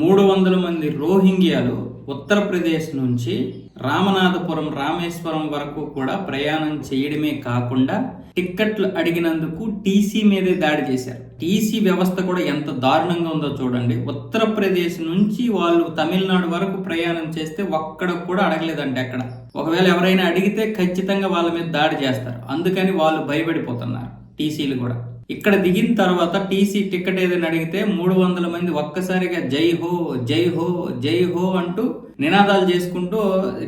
మూడు వందల మంది రోహింగ్యాలు ఉత్తరప్రదేశ్ నుంచి రామనాథపురం రామేశ్వరం వరకు కూడా ప్రయాణం చేయడమే కాకుండా టిక్కెట్లు అడిగినందుకు టీసీ మీదే దాడి చేశారు. టీసీ వ్యవస్థ కూడా ఎంత దారుణంగా ఉందో చూడండి. ఉత్తరప్రదేశ్ నుంచి వాళ్ళు తమిళనాడు వరకు ప్రయాణం చేస్తే ఒక్కడ కూడా అడగలేదండి అక్కడ ఒకవేళ ఎవరైనా అడిగితే ఖచ్చితంగా వాళ్ళ మీద దాడి చేస్తారు. అందుకని వాళ్ళు భయపడిపోతున్నారు టీసీలు కూడా. ఇక్కడ దిగిన తర్వాత టీసీ టికెట్ ఏదైనా అడిగితే మూడు వందల మంది ఒక్కసారిగా జై హో జై హో జై హో అంటూ నినాదాలు చేసుకుంటూ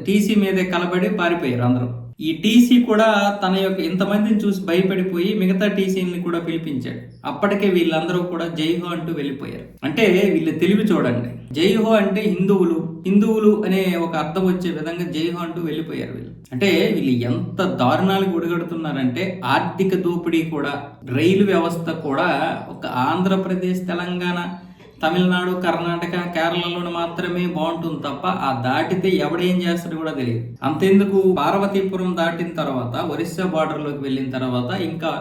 టీసీ మీదే కలబడి పారిపోయారు అందరూ. ఈ టీసీ కూడా తన యొక్క ఇంతమందిని చూసి భయపడిపోయి మిగతా టీసీని కూడా పిలిపించాడు. అప్పటికే వీళ్ళందరూ కూడా జైహో అంటూ వెళ్ళిపోయారు. అంటే వీళ్ళు తెలివి చూడండి. జైహో అంటే హిందువులు. హిందువులు అనే ఒక అర్థం వచ్చే విధంగా జై హో అంటూ వెళ్ళిపోయారు వీళ్ళు. అంటే వీళ్ళు ఎంత దారుణాలకు ఒడగడుతున్నారంటే ఆర్థిక దోపిడీ కూడా రైలు వ్యవస్థ కూడా ఒక ఆంధ్రప్రదేశ్ తెలంగాణ తమిళనాడు కర్ణాటక కేరళలోని మాత్రమే బాగుంటుంది తప్ప ఆ దాటితే ఎవడేం చేస్తాడు కూడా తెలియదు. అంతెందుకు? పార్వతీపురం దాటిన తర్వాత ఒరిస్సా బార్డర్లోకి వెళ్ళిన తర్వాత ఇంకా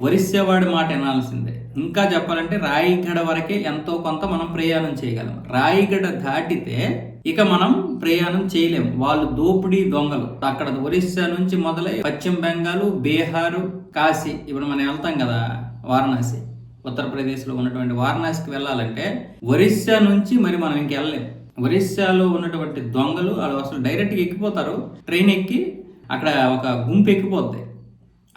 ఒరిస్సా వాడి మాట వినాల్సిందే. ఇంకా చెప్పాలంటే రాయిగడ వరకే ఎంతో కొంత మనం ప్రయాణం చేయగలం. రాయిగడ దాటితే ఇక మనం ప్రయాణం చేయలేం. వాళ్ళు దోపిడీ దొంగలు. అక్కడ ఒరిస్సా నుంచి మొదలై పశ్చిమ బెంగాల్ బీహారు కాశీ ఇప్పుడు మనం వెళ్తాం కదా వారణాసి. ఉత్తరప్రదేశ్లో ఉన్నటువంటి వారణాసికి వెళ్ళాలంటే ఒరిస్సా నుంచి మరి మనం ఇంకెళ్ళలేం ఒరిస్సాలో ఉన్నటువంటి దొంగలు వాళ్ళు అసలు డైరెక్ట్గా ఎక్కిపోతారు. ట్రైన్ ఎక్కి అక్కడ ఒక గుంపు ఎక్కిపోద్ది.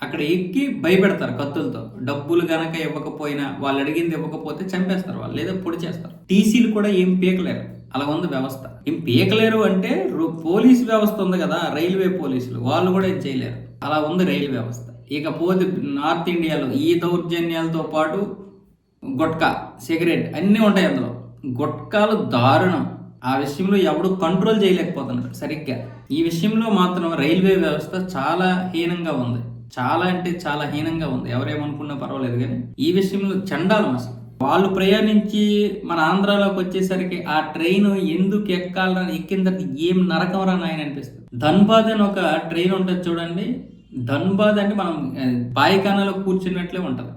అక్కడ ఎక్కి భయపెడతారు కత్తులతో. డబ్బులు గనక ఇవ్వకపోయినా వాళ్ళు అడిగింది ఇవ్వకపోతే చంపేస్తారు వాళ్ళు లేదా పొడి చేస్తారు. టీసీలు కూడా ఏం పీకలేరు. అలా ఉంది వ్యవస్థ. ఏం పీకలేరు అంటే రో- పోలీస్ వ్యవస్థ ఉంది కదా రైల్వే పోలీసులు. వాళ్ళు కూడా ఏం చేయలేరు. అలా ఉంది రైలు వ్యవస్థ. ఇకపోతే నార్త్ ఇండియాలో ఈ దౌర్జన్యాలతో పాటు గుట్కా సిగరెట్ అన్నీ ఉంటాయి అందులో. గుట్కాలు దారుణం. ఆ విషయంలో ఎవడు కంట్రోల్ చేయలేకపోతున్నాడు సరిగ్గా. ఈ విషయంలో మాత్రం రైల్వే వ్యవస్థ చాలా హీనంగా ఉంది. చాలా అంటే చాలా హీనంగా ఉంది. ఎవరేమనుకున్నా పర్వాలేదు కానీ ఈ విషయంలో చండాలం అసలు. వాళ్ళు ప్రయాణించి మన ఆంధ్రాలోకి వచ్చేసరికి ఆ ట్రైన్ ఎందుకు ఎక్కాలని ఎక్కిన తర్వాత ఏం నరకం రా నాయన అనిపిస్తుంది. ధన్బాద్ అని ఒక ట్రైన్ ఉంటుంది చూడండి. ధన్బాద్ అంటే మనం పాయికానాలో కూర్చున్నట్లే ఉంటుంది.